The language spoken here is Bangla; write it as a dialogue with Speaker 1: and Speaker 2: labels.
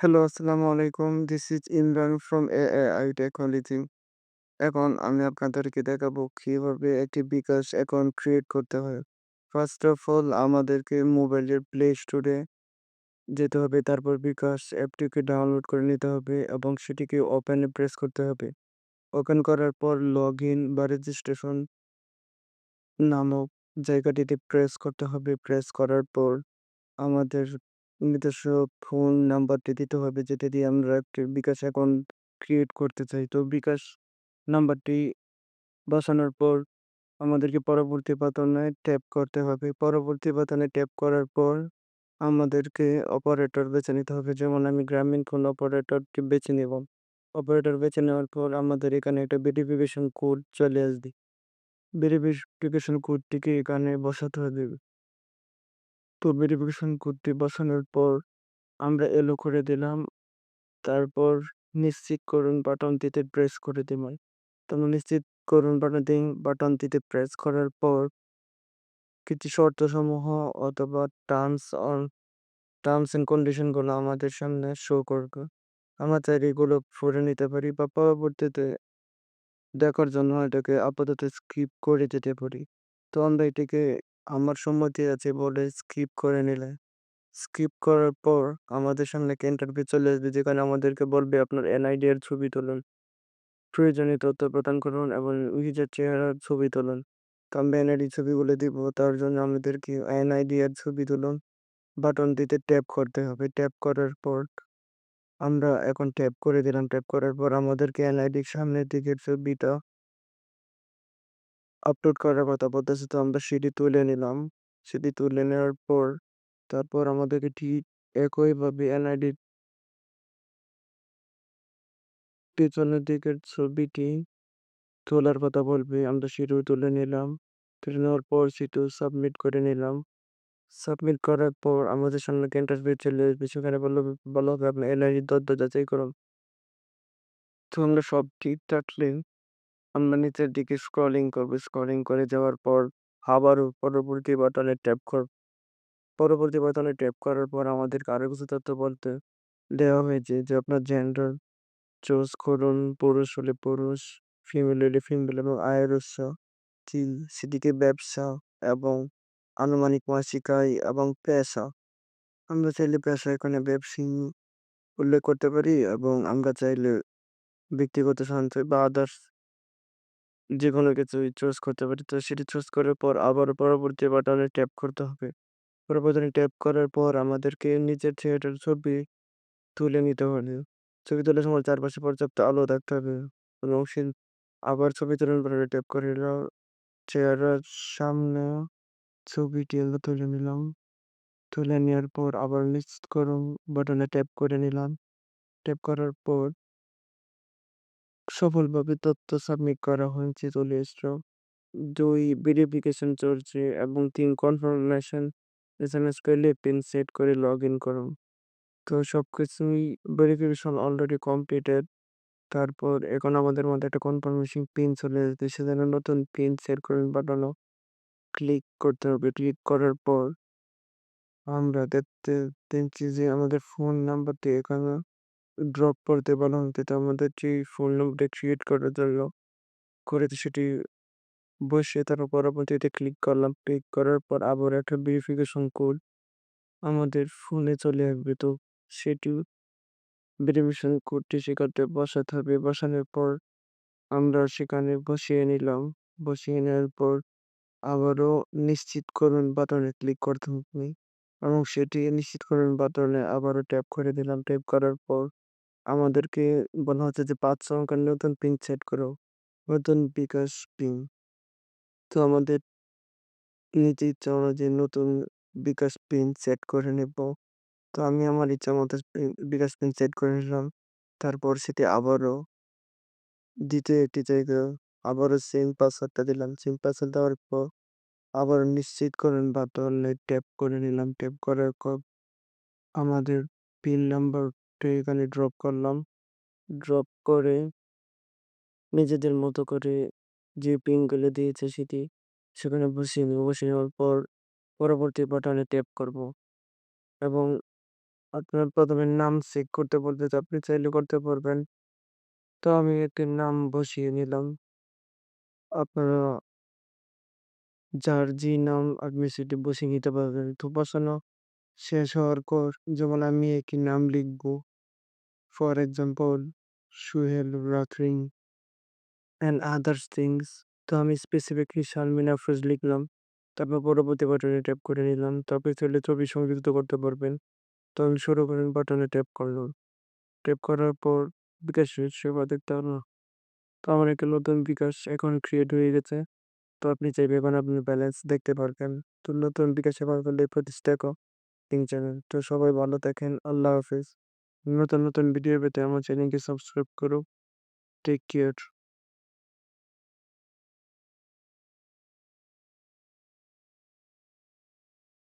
Speaker 1: হ্যালো, আসসালামু আলাইকুম। This is Imran from AI technology. এখন আমি আপনাদেরকে দেখাবো কীভাবে একটি বিকাশ অ্যাকাউন্ট ক্রিয়েট করতে হয়। ফার্স্ট অফ অল আমাদেরকে মোবাইলের প্লে স্টোরে যেতে হবে। তারপর বিকাশ অ্যাপটিকে ডাউনলোড করে নিতে হবে এবং সেটিকে ওপেনে প্রেস করতে হবে। ওপেন করার পর লগ ইন বা রেজিস্ট্রেশন নামক জায়গাটিতে প্রেস করতে হবে। প্রেস করার পর আমাদের নিজস্ব ফোন নাম্বারটি দিতে হবে, যেটা দিয়ে আমরা একটি বিকাশ অ্যাকাউন্ট ক্রিয়েট করতে চাই। তো বিকাশ নাম্বারটি বসানোর পর আমাদেরকে পরবর্তী বাটনে ট্যাপ করতে হবে। পরবর্তী বাটনে ট্যাপ করার পর আমাদেরকে অপারেটর বেছে নিতে হবে। যেমন আমি গ্রামীণ ফোন অপারেটরটি বেছে নেব। অপারেটর বেছে নেওয়ার পর আমাদের এখানে একটা ভেরিফিকেশন কোড চলে আসবে। ভেরিফিকেশন কোডটিকে এখানে বসাতে হবে। তো ভেরিফিকেশন কোডটি বসানোর পর আমরা এলো করে দিলাম। তারপর নিশ্চিত করুন বাটনটিতে প্রেস করে দিলাম। তো নিশ্চিত করুন বাটনটি বাটনটিতে প্রেস করার পর কিছু শর্তসমূহ অথবা টার্মস অন টার্মস এন্ড কন্ডিশনগুলো আমাদের সামনে শো করবে। আমরা চাইলে এগুলো পড়ে নিতে পারি বা পরবর্তীতে দেখার জন্য এটাকে আপাতত স্কিপ করে যেতে পারি। তো আমরা এটিকে আমার সম্মতি আছে বলে স্কিপ করে নিলে। স্কিপ করার পর আমাদের সামনে ইন্টারভিউ চলে আসবে যেখানে আমাদেরকে বলবে আপনার এনআইডি এর ছবি তুলুন, প্রয়োজনীয় তথ্য প্রদান করুন এবং নিজের চেহারার ছবি তুলুন। তো আমরা এনআইডি ছবিগুলো দিব, তার জন্য আমাদেরকে এনআইডি এর ছবি তুলুন। বাটনটিতে ট্যাপ করতে হবে। ট্যাপ করার পর আমরা এখন ট্যাপ করে দিলাম। ট্যাপ করার পর আমাদেরকে এনআইডির সামনের দিকের ছবিটা আপলোড করার কথা বলতেছে, তো আমরা সেটি তুলে নিলাম। সেটি তুলে নেওয়ার পর, তারপর আমাদেরকে ঠিক একইভাবে এনআইডির পেছনের দিকের ছবিটি তোলার কথা বলবে। আমরা সেটিও তুলে নিলাম। তুলে নেওয়ার পর সেটিও সাবমিট করে নিলাম। সাবমিট করার পর আমাদের সামনে ইন্টারভিউ চলে আসবে। সেখানে বলল বলা হবে আপনার এনআইডির তথ্য যাচাই করুন। তো আমরা সব ঠিক থাকলে আমরা নিচের দিকে স্ক্রলিং করব। স্ক্রলিং করে যাওয়ার পর আবারও পরবর্তী বাটনে ট্যাপ কর পরবর্তী বাটনে ট্যাপ করার পর আমাদের আরও কিছু তথ্য বলতে দেওয়া হয়েছে যে, আপনার জেন্ডার চুজ করুন। পুরুষ হলে পুরুষ ফিমেল হলে ফিমেল এবং আয়ের উৎস চিল সেটিকে ব্যবসা এবং আনুমানিক মাসিক আয় এবং পেশা। আমরা চাইলে পেশা এখানে ব্যবসায়ী উল্লেখ করতে পারি এবং আমরা চাইলে ব্যক্তিগত সঞ্চয় বা আদার্স যে কোনো কিছু চুজ করতে পারি। তো সেটি চুজ করার পর আবার পরবর্তী বাটনে ট্যাপ করতে হবে। পরবর্তী ট্যাপ করার পর আমাদেরকে নিচের চেহারার ছবি তুলে নিতে হবে। ছবি তোলার সময় চারপাশে পর্যাপ্ত আলো থাকতে হবে এবং সে আবার ছবি তোলার পরে ট্যাপ করে নিলাম সামনে ছবিটি তুলে নিলাম। তুলে নেওয়ার পর আবার নিশ্চিত করুন বাটনে ট্যাপ করে নিলাম। ট্যাপ করার পর সফলভাবে তথ্য সাবমিট করা হয়েছে চলে এসলো দুই ভেরিফিকেশন চলছে এবং তিন কনফার্মেশন এস এম এস করলে পিন সেট করে লগ ইন করুন। তো সব কিছুই ভেরিফিকেশন অলরেডি কমপ্লিটেড তারপর এখন আমাদের মধ্যে একটা কনফার্মেশন পিন চলে আসবে সেজন্য নতুন পিন সেট করুন বাটনও ক্লিক করতে হবে। ক্লিক করার পর আমরা দেখতে দেখছি যে আমাদের ফোন নাম্বারটি এখানে ড্রপ করতে বলা হচ্ছে তো আমাদের যে ফোন নাম্বারটা ক্রিয়েট করার জন্য করেছে সেটি বসে তারপর পরবর্তীতে ক্লিক করলাম। ক্লিক করার পর আবার একটা ভেরিফিকেশন কোড আমাদের ফোনে চলে আসবে। তো সেটি ভেরিফিকেশন কোডটি সেখানে বসাতে হবে। বসানোর পর আমরা সেখানে বসিয়ে নিলাম। বসিয়ে নেওয়ার পর আবারও নিশ্চিত করুন বাটনে ক্লিক করতে হবে। এবং সেটি নিশ্চিত করুন বাটনে আবারও ট্যাপ করে দিলাম। ট্যাপ করার পর আমাদেরকে বলা হচ্ছে যে, পাঁচ সংখ্যার নতুন পিন সেট করো। নতুন বিকাশ পিন তো আমাদের নিজে ইচ্ছা অনুযায়ী নতুন বিকাশ পিন সেট করে নেব। তো আমি আমার ইচ্ছা মতো বিকাশ পিন সেট করে নিলাম। তারপর সেটি আবারও দ্বিতীয় একটি জায়গা আবারও সেম পাসওয়ার্ডটা দিলাম। সেম পাসওয়ার্ড দেওয়ার পর আবার নিশ্চিত করেন বাটনে ট্যাপ করে নিলাম। ট্যাপ করার পর আমাদের পিন নাম্বারটা এখানে ড্রপ করলাম ড্রপ করে নিজেদের মতো করে যে পিনগুলো দিয়েছে সেটি সেখানে বসিয়ে নেব বসিয়ে নেওয়ার পর পরবর্তী বাটনে ট্যাপ করব এবং আপনার প্রথমে নাম চেক করতে বলবে তো আপনি চাইলে করতে পারবেন। তো আমি একটি নাম বসিয়ে নিলাম। আপনারা যার যে নাম আপনি সেটি বসিয়ে নিতে পারবেন। তো বসানো শেষ হওয়ার পর যেমন আমি একটি নাম লিখব। ফর এক্সাম্পল সোহেল রাথরিন অ্যান্ড আদার্স থিংস। তো আমি স্পেসিফিকলি শারমিন আফরোজ লিখলাম। তারপর পরবর্তী বাটনে ট্যাপ করে নিলাম। তারপরে চাইলে ছবি সংযুক্ত করতে পারবেন। তো আমি শুরু করেন বাটনে ট্যাপ করলাম। ট্যাপ করার পর বিকাশ সেবা দেখতে পারলাম। তো আমার একটা নতুন বিকাশ অ্যাকাউন্ট ক্রিয়েট হয়ে গেছে। তো আপনি চাইলে এখন আপনার ব্যালেন্স দেখতে পারবেন। তো নতুন বিকাশ করলে প্রতিষ্ঠা তিন চ্যানেল। তো সবাই ভালো থাকেন। আল্লাহ হাফেজ। নতুন নতুন ভিডিও পেতে আমার চ্যানেলকে সাবস্ক্রাইব করো। Take care.